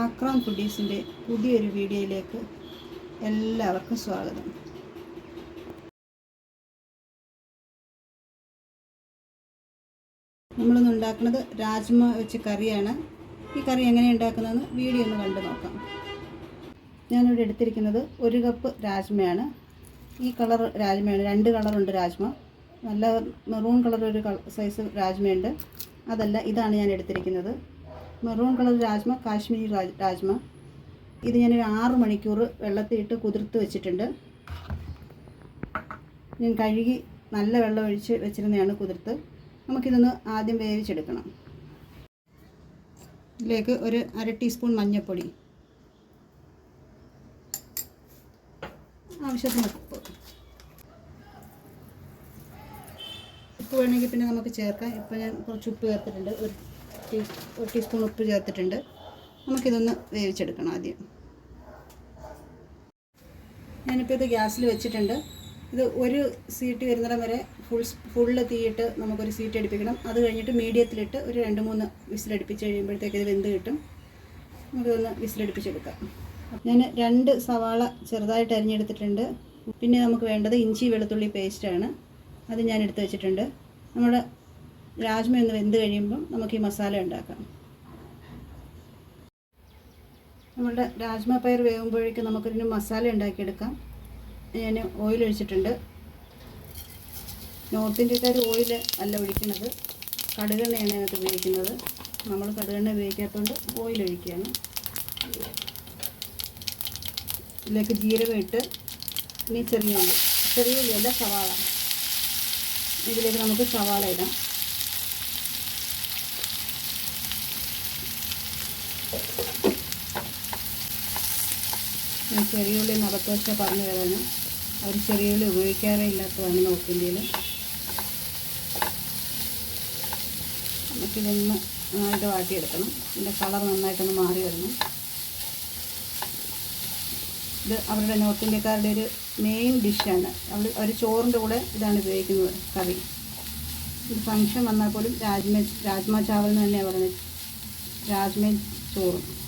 ആക്രാം ഫുഡീസിന്റെ പുതിയൊരു വീഡിയോയിലേക്ക് എല്ലാവർക്കും സ്വാഗതം. നമ്മളിന്ന് ഉണ്ടാക്കുന്നത് രാജ്മ വെച്ച് കറിയാണ്. ഈ കറി എങ്ങനെ ഉണ്ടാക്കുന്നതെന്ന് വീഡിയോ ഒന്ന് കണ്ടു നോക്കാം. ഞാനിവിടെ എടുത്തിരിക്കുന്നത് ഒരു കപ്പ് രാജ്മയാണ്. ഈ കളർ രാജ്മയാണ്. രണ്ട് കളറുണ്ട് രാജ്മ. നല്ല മെറൂൺ കളർ ഒരു സൈസ് രാജ്മയുണ്ട്. അതല്ല ഇതാണ് ഞാൻ എടുത്തിരിക്കുന്നത്. Maroon colour rajma Kashmiri raj rajma. ഇത് ഞാനൊരു ആറ് മണിക്കൂർ വെള്ളത്തിലിട്ട് കുതിർത്ത് വെച്ചിട്ടുണ്ട്. ഞാൻ കഴുകി നല്ല വെള്ളം ഒഴിച്ച് വെച്ചിരുന്നതാണ് കുതിർത്ത്. നമുക്കിതൊന്ന് ആദ്യം വേവിച്ചെടുക്കണം. ഇതിലേക്ക് ഒരു അര ടീസ്പൂൺ മഞ്ഞൾപ്പൊടി. ആവശ്യത്തിന് ഉപ്പ്. ഉപ്പ് വേണമെങ്കിൽ പിന്നെ നമുക്ക് ചേർക്കാം. ഇപ്പം ഞാൻ കുറച്ച് ഉപ്പ് ചേർത്തിട്ടുണ്ട്. ഒരു ഒരു ടീസ്പൂൺ ഉപ്പ് ചേർത്തിട്ടുണ്ട്. നമുക്കിതൊന്ന് വേവിച്ചെടുക്കണം ആദ്യം. ഞാനിപ്പോൾ ഇത് ഗ്യാസിൽ വെച്ചിട്ടുണ്ട്. ഇത് ഒരു സീറ്റ് വരുന്നിടം വരെ ഫുൾ ഫുള്ള് തീയിട്ട് നമുക്കൊരു സീറ്റ് അടുപ്പിക്കണം. അത് കഴിഞ്ഞിട്ട് മീഡിയത്തിലിട്ട് ഒരു രണ്ട് മൂന്ന് വിസിലടുപ്പിച്ച് കഴിയുമ്പോഴത്തേക്ക് ഇത് വെന്ത് കിട്ടും. നമുക്കിതൊന്ന് വിസിലടുപ്പിച്ചെടുക്കാം. ഞാൻ രണ്ട് സവാള ചെറുതായിട്ട് അരിഞ്ഞെടുത്തിട്ടുണ്ട്. പിന്നെ നമുക്ക് വേണ്ടത് ഇഞ്ചി വെളുത്തുള്ളി പേസ്റ്റാണ് അത് ഞാൻ എടുത്ത് വെച്ചിട്ടുണ്ട്. നമ്മുടെ രാജ്മ ഒന്ന് വെന്ത് കഴിയുമ്പം നമുക്ക് ഈ മസാല ഉണ്ടാക്കാം. നമ്മളുടെ രാജ്മ പയർ വേകുമ്പോഴേക്കും നമുക്കൊരു മസാല ഉണ്ടാക്കിയെടുക്കാം. ഞാൻ ഓയിൽ ഒഴിച്ചിട്ടുണ്ട്. നോർത്ത് ഇന്ത്യക്കാർ ഓയിൽ അല്ല ഒഴിക്കുന്നത്. കടുകെണ്ണയാണ് അതിനകത്ത് ഉപയോഗിക്കുന്നത്. നമ്മൾ കടുകെണ്ണ ഉപയോഗിക്കാത്തതുകൊണ്ട് ഓയിൽ ഒഴിക്കുകയാണ്. ഇതിലേക്ക് ജീരകം ഇട്ട് ഇനി ചെറിയ ഉള്ളി. ചെറിയ ഉള്ളി അല്ല സവാള. ഇതിലേക്ക് നമുക്ക് സവാള ഇടാം. ഞാൻ ചെറിയ ഉള്ളി നടത്തുവശ പറഞ്ഞു തരാണ് അവർ ചെറിയ ഉള്ളി ഉപയോഗിക്കാറേ ഇല്ലാത്തതാണ് നോർത്ത് ഇന്ത്യയിൽ നമുക്കിതൊന്ന് നന്നായിട്ട് വാട്ടിയെടുക്കണം. ഇതിന്റെ കളർ നന്നായിട്ടൊന്ന് മാറി വരണം. ഇത് അവരുടെ നോർത്ത് ഇന്ത്യക്കാരുടെ ഒരു മെയിൻ ഡിഷാണ്. അവർ അവർ ചോറിന്റെ കൂടെ ഇതാണ് ഉപയോഗിക്കുന്നത് കറി. ഇത് ഫങ്ഷൻ വന്നാൽ പോലും രാജ്മ രാജ്മ ചാവൽ എന്ന് തന്നെയാണ് പറയുന്നത്. രാജ്മ ചോറും.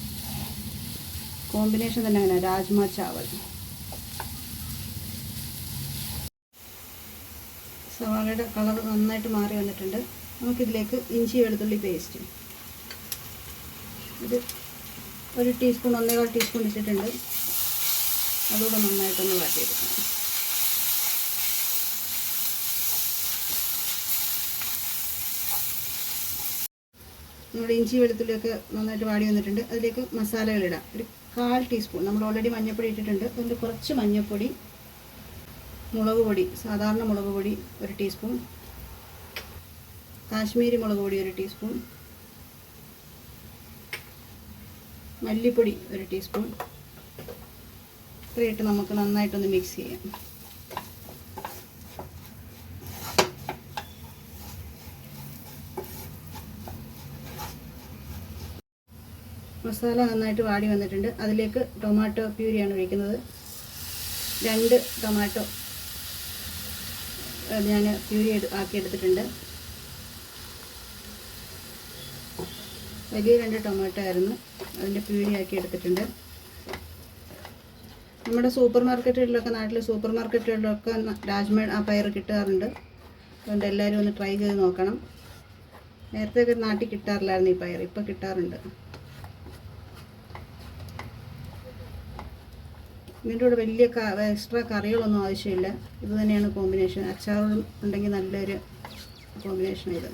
കോമ്പിനേഷൻ തന്നെ അങ്ങനെ രാജ്മ ചാവൽ. സവാളയുടെ കളർ നന്നായിട്ട് മാറി വന്നിട്ടുണ്ട്. നമുക്കിതിലേക്ക് ഇഞ്ചി വെളുത്തുള്ളി പേസ്റ്റ്. ഇത് ഒരു ടീസ്പൂൺ ഒന്നേകാൽ ടീസ്പൂൺ ഇട്ടിട്ടുണ്ട് അതുകൂടെ നന്നായിട്ടൊന്ന് വാട്ടിയെടുക്കണം. നമ്മുടെ ഇഞ്ചി വെളുത്തുള്ളിയൊക്കെ നന്നായിട്ട് വാടി വന്നിട്ടുണ്ട്. അതിലേക്ക് മസാലകളിടാം ഒരു കാൽ ടീസ്പൂൺ നമ്മൾ ഓൾറെഡി മഞ്ഞൾപ്പൊടി ഇട്ടിട്ടുണ്ട്. അതിന്റെ കുറച്ച് മഞ്ഞൾപ്പൊടി മുളക് പൊടി സാധാരണ മുളക് പൊടി ഒരു ടീസ്പൂൺ കാശ്മീരി മുളക് പൊടി ഒരു ടീസ്പൂൺ മല്ലിപ്പൊടി ഒരു ടീസ്പൂൺ. ഇത്രയിട്ട് നമുക്ക് നന്നായിട്ടൊന്ന് മിക്സ് ചെയ്യാം. മസാല നന്നായിട്ട് വാടി വന്നിട്ടുണ്ട്. അതിലേക്ക് ടൊമാറ്റോ പ്യൂരിയാണ് ഒഴിക്കുന്നത്. രണ്ട് ടൊമാറ്റോ ഞാൻ പ്യൂരി ആക്കി എടുത്തിട്ടുണ്ട്. വലിയ രണ്ട് ടൊമാറ്റോ ആയിരുന്നു. അതിന്റെ പ്യൂരി ആക്കി എടുത്തിട്ടുണ്ട്. നമ്മുടെ സൂപ്പർ മാർക്കറ്റുകളിലൊക്കെ നാട്ടിലെ സൂപ്പർ മാർക്കറ്റുകളിലൊക്കെ രാജ്മ ആ പയർ കിട്ടാറുണ്ട്. അതുകൊണ്ട് എല്ലാവരും ഒന്ന് ട്രൈ ചെയ്ത് നോക്കണം. നേരത്തെ ഒക്കെ നാട്ടിൽ കിട്ടാറില്ലായിരുന്നു ഈ പയർ ഇപ്പോൾ കിട്ടാറുണ്ട്. ഇതിന്റെ കൂടെ വലിയ എക്സ്ട്രാ കറികളൊന്നും ആവശ്യമില്ല. ഇത് തന്നെയാണ് കോമ്പിനേഷൻ. അച്ചാറും ഉണ്ടെങ്കിൽ നല്ലൊരു കോമ്പിനേഷൻ ഇത്.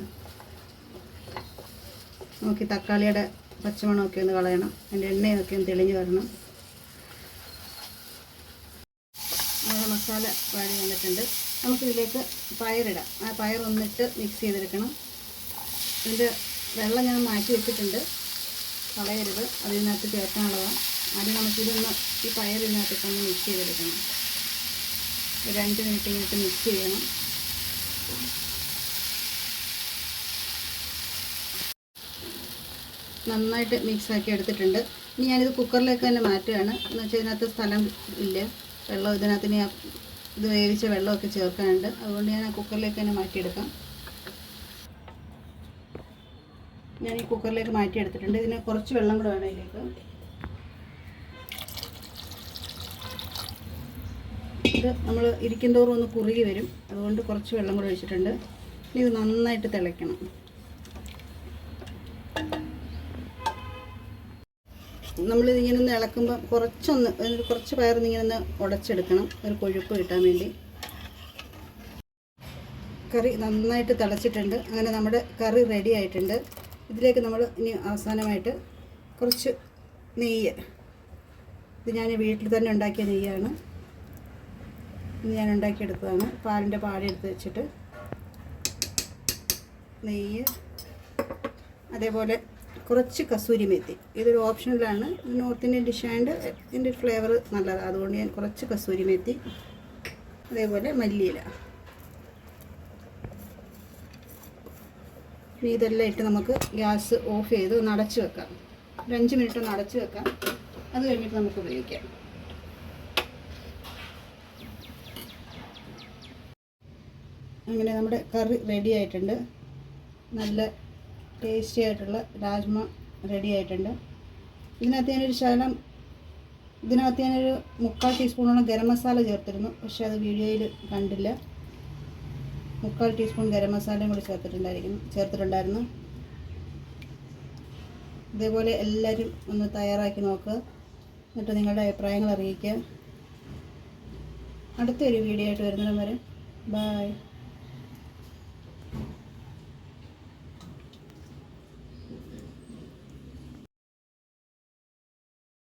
നോക്കി തക്കാളിയുടെ പച്ചമണമൊക്കെ ഒന്ന് കളയണം. അതിന്റെ എണ്ണയൊക്കെ ഒന്ന് തെളിഞ്ഞ് വരണം. മസാല വാഴി വന്നിട്ടുണ്ട്. നമുക്കിതിലേക്ക് പയറിടാം. ആ പയർ ഒന്നിട്ട് മിക്സ് ചെയ്തെടുക്കണം. ഇതിന്റെ വെള്ളം ഞാൻ മാറ്റി വെച്ചിട്ടുണ്ട്. കളയരുത്. അതിനകത്ത് ചേർക്കാനുള്ളതാണ്. ആദ്യം നമുക്കിതൊന്ന് ഈ പയറിനകത്തൊക്കെ ഇതിനകത്തൊന്ന് മിക്സ് ചെയ്തെടുക്കണം. രണ്ട് മിനിറ്റ് ഇങ്ങോട്ട് മിക്സ് ചെയ്യണം. നന്നായിട്ട് മിക്സ് ആക്കി എടുത്തിട്ടുണ്ട്. ഇനി ഞാനിത് കുക്കറിലേക്ക് തന്നെ മാറ്റുകയാണ്. എന്ന് വെച്ചാൽ ഇതിനകത്ത് സ്ഥലം ഇല്ല. വെള്ളം ഇതിനകത്ത് ഇനി ഇത് വേവിച്ച വെള്ളമൊക്കെ ചേർക്കാനുണ്ട്. അതുകൊണ്ട് ഞാൻ ആ കുക്കറിലേക്ക് തന്നെ മാറ്റിയെടുക്കാം. ഞാൻ ഈ കുക്കറിലേക്ക് മാറ്റിയെടുത്തിട്ടുണ്ട്. ഇതിന് കുറച്ച് വെള്ളം കൂടെ വേണം ഇതിലേക്ക്. നമ്മൾ ഇരിക്കും തോറും ഒന്ന് കുറുകി വരും. അതുകൊണ്ട് കുറച്ച് വെള്ളം കൂടെ ഒഴിച്ചിട്ടുണ്ട്. ഇനി ഇത് നന്നായിട്ട് തിളയ്ക്കണം. നമ്മളിത് ഇങ്ങനെ ഒന്ന് ഇളക്കുമ്പോൾ കുറച്ചൊന്ന് കുറച്ച് പയർ ഇങ്ങനെ ഒന്ന് ഉടച്ചെടുക്കണം. ഒരു കൊഴുപ്പ് കിട്ടാൻ വേണ്ടി. കറി നന്നായിട്ട് തിളച്ചിട്ടുണ്ട്. അങ്ങനെ നമ്മുടെ കറി റെഡി ആയിട്ടുണ്ട്. ഇതിലേക്ക് നമ്മൾ ഇനി അവസാനമായിട്ട് കുറച്ച് നെയ്യ്. ഇത് ഞാൻ വീട്ടിൽ തന്നെ ഉണ്ടാക്കിയ നെയ്യാണ്. ഇത് ഞാൻ ഉണ്ടാക്കിയെടുത്തതാണ്. പാലിന്റെ പാലെടുത്ത് വെച്ചിട്ട് നെയ്യ് അതേപോലെ കുറച്ച് കസൂരി മെത്തി. ഇതൊരു ഓപ്ഷണലാണ് നോർത്ത് ഇന്ത്യൻ ഡിഷായതുകൊണ്ട് ഇതിന്റെ ഫ്ലേവർ നല്ലതാണ് അതുകൊണ്ട് ഞാൻ കുറച്ച് കസൂരി മെത്തി അതേപോലെ മല്ലിയില. ഇതെല്ലാം ഇട്ട് നമുക്ക് ഗ്യാസ് ഓഫ് ചെയ്ത് ഒന്ന് അടച്ച് വെക്കാം. ഒരു അഞ്ച് മിനിറ്റ് ഒന്ന് വെക്കാം. അത് കഴിഞ്ഞിട്ട് നമുക്ക് ഉപയോഗിക്കാം. അങ്ങനെ നമ്മുടെ കറി റെഡി ആയിട്ടുണ്ട്. നല്ല ടേസ്റ്റി ആയിട്ടുള്ള രാജ്മ റെഡി ആയിട്ടുണ്ട്. ഇതിനകത്ത് ഞാനൊരു ശകലം ഇതിനകത്ത് ഞാനൊരു മുക്കാൽ ടീസ്പൂണോളം ഗരം മസാല ചേർത്തിരുന്നു. പക്ഷേ അത് വീഡിയോയിൽ കണ്ടില്ല. മുക്കാൽ ടീസ്പൂൺ ഗരം മസാലയും കൂടി ചേർത്തിട്ടുണ്ടായിരിക്കുന്നു ചേർത്തിട്ടുണ്ടായിരുന്നു. ഇതേപോലെ എല്ലാവരും ഒന്ന് തയ്യാറാക്കി നോക്കുക എന്നിട്ട് നിങ്ങളുടെ അഭിപ്രായങ്ങൾ അറിയിക്കുക. അടുത്തൊരു വീഡിയോ ആയിട്ട് വരുന്നിടം വരെ.